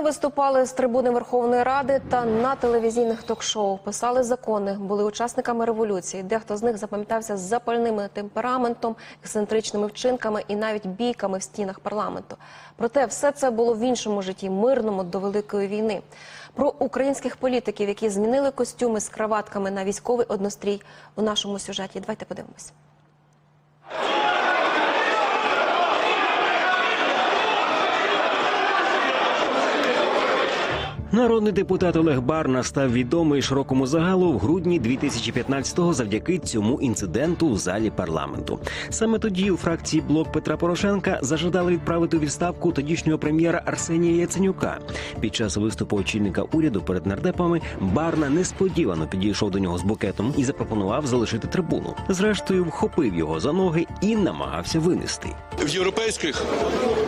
Виступали з трибуни Верховної Ради та на телевізійних ток-шоу, писали закони, були учасниками революції. Дехто з них запам'ятався з запальним темпераментом, ексцентричними вчинками і навіть бійками в стінах парламенту. Проте все це було в іншому житті, мирному до великої війни. Про українських політиків, які змінили костюми з краватками на військовий однострій у нашому сюжеті. Давайте подивимось. Народний депутат Олег Барна став відомий широкому загалу в грудні 2015-го завдяки цьому інциденту в залі парламенту. Саме тоді у фракції блок Петра Порошенка зажадали відправити відставку тодішнього прем'єра Арсенія Яценюка. Під час виступу очільника уряду перед нардепами Барна несподівано підійшов до нього з букетом і запропонував залишити трибуну. Зрештою, вхопив його за ноги і намагався винести. в європейських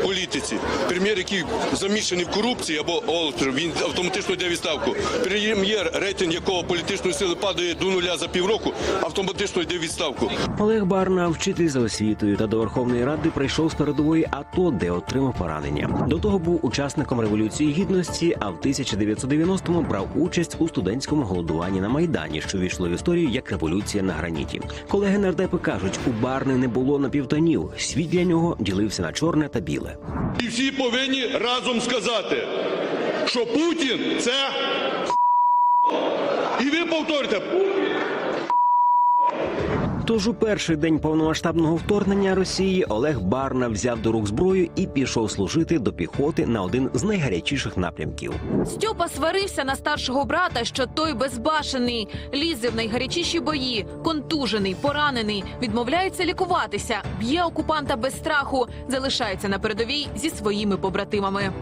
політиці прем'єр, який замішаний в корупції або олтер, він автоматично йде відставку. Прем'єр, рейтинг якого політичної сили падає до нуля за півроку, автоматично йде відставку. Олег Барна, вчитель за освітою та до Верховної Ради прийшов з передової АТО, де отримав поранення. До того був учасником революції гідності, а в 1990-му брав участь у студентському голодуванні на майдані, що війшло в історію як революція на граніті. Колеги нардепи кажуть, у Барни не було напівтонів. Світ для нього ділився на чорне та біле. І всі повинні разом сказати, що Путін це і ви повторите. Тож у перший день повномасштабного вторгнення Росії Олег Барна взяв до рук зброю і пішов служити до піхоти на один з найгарячіших напрямків. Стьопа сварився на старшого брата, що той безбашений, лізе в найгарячіші бої, контужений, поранений, відмовляється лікуватися, б'є окупанта без страху, залишається на передовій зі своїми побратимами.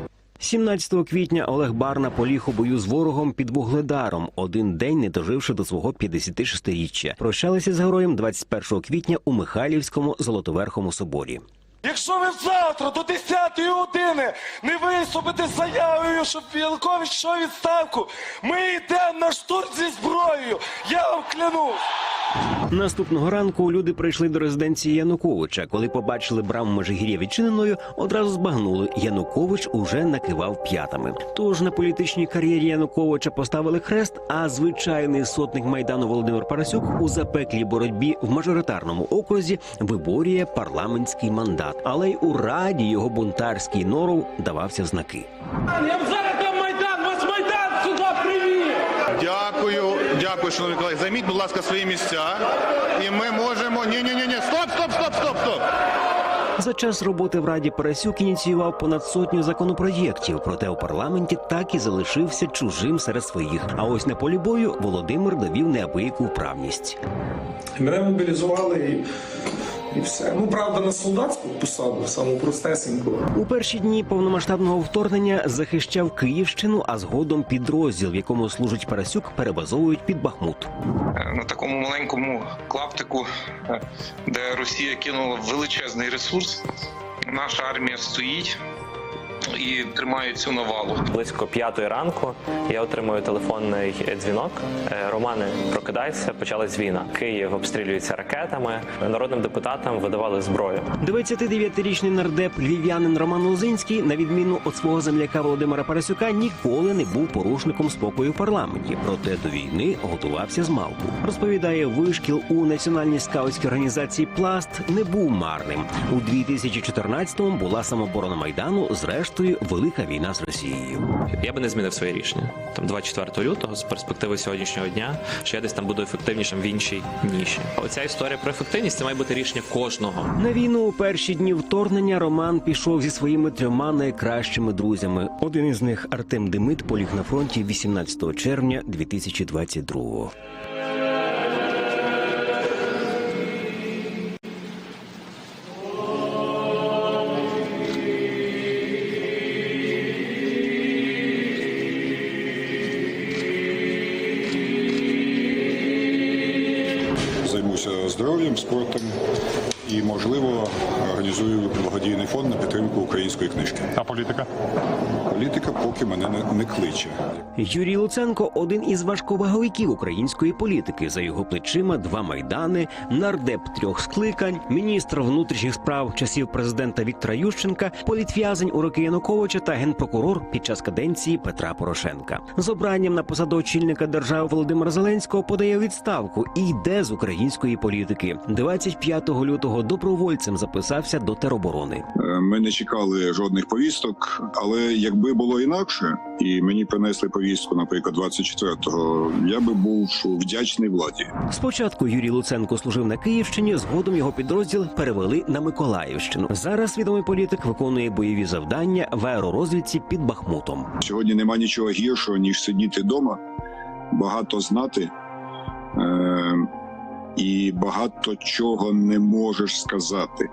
17 квітня Олег Барна поліг у бою з ворогом під Вугледаром, один день не доживши до свого 56-річчя. Прощалися з героєм 21 квітня у Михайлівському Золотоверхому соборі. Якщо ви завтра до 10 години не виступите з заявою, щоб Янукович йшов відставку, ми йдемо на штурм зі зброєю. Я вам клянусь. Наступного ранку люди прийшли до резиденції Януковича. Коли побачили браму Межигір'я відчиненою, одразу збагнули. Янукович уже накивав п'ятами. Тож на політичній кар'єрі Януковича поставили хрест. А звичайний сотник майдану Володимир Парасюк у запеклій боротьбі в мажоритарному окрузі виборює парламентський мандат. Але й у раді його бунтарський норов давався в знаки. Я б зараз дам Майдан, вас Майдан сюди привів. Дякую, дякую, шановні колеги. Займіть, будь ласка, свої місця. І ми можемо. Ні, ні, ні, ні. Стоп, стоп, стоп, стоп, стоп. За час роботи в Раді Парасюк ініціював понад сотню законопроєктів, проте у парламенті так і залишився чужим серед своїх. А ось на полі бою Володимир довів неабияку вправність. Мене мобілізували і, і все. Ну, правда, на солдатську посаду, саму простесеньку. У перші дні повномасштабного вторгнення захищав Київщину, а згодом підрозділ, в якому служить Парасюк, перебазовують під Бахмут. Е, на такому маленькому клаптику, е, де Росія кинула величезний ресурс. Наша армія стоїть і тримає цю навалу. Близько п'ятої ранку я отримую телефонний дзвінок. Е, Романе, прокидайся, почалась війна. Київ обстрілюється ракетами. Народним депутатам видавали зброю. 29-річний нардеп львів'янин Роман Лозинський, на відміну від свого земляка Володимира Парасюка, ніколи не був порушником спокою в парламенті. Проте до війни готувався з малку. Розповідає, вишкіл у національній скаутській організації Пласт не був марним. У 2014-му була самоборона майдану. Зрештою, велика війна з Росією. Я би не змінив своє рішення. Там 24 лютого з перспективи сьогоднішнього дня, що я десь там буду ефективнішим в іншій ніші. Оця історія про ефективність це має бути рішення кожного. На війну у перші дні вторгнення Роман пішов зі своїми трьома найкращими друзями. Один із них Артем Демит поліг на фронті 18 червня 2022-го. Займуся здоров'ям, спортом і можливо організую благодійний фонд на підтримку української книжки. А політика? Політика поки мене не, не кличе. Юрій Луценко один із важковаговиків української політики. За його плечима два майдани, нардеп трьох скликань, міністр внутрішніх справ часів президента Віктора Ющенка, політв'язень у роки Януковича та генпрокурор під час каденції Петра Порошенка. З обранням на посаду очільника держави Володимира Зеленського подає відставку і йде з української політики. 25 лютого добровольцем записався до тероборони. Е, Ми не чекали жодних повісток, але якби було інакше, і мені принесли повістку, наприклад, 24-го, я би був вдячний владі. Спочатку Юрій Луценко служив на Київщині, згодом його підрозділ перевели на Миколаївщину. Зараз відомий політик виконує бойові завдання в аеророзвідці під Бахмутом. Сьогодні нема нічого гіршого ніж сидіти вдома, багато знати. Е- і багато чого не можеш сказати.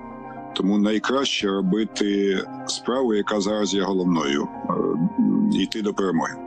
Тому найкраще робити справу, яка зараз є головною, е, йти до перемоги.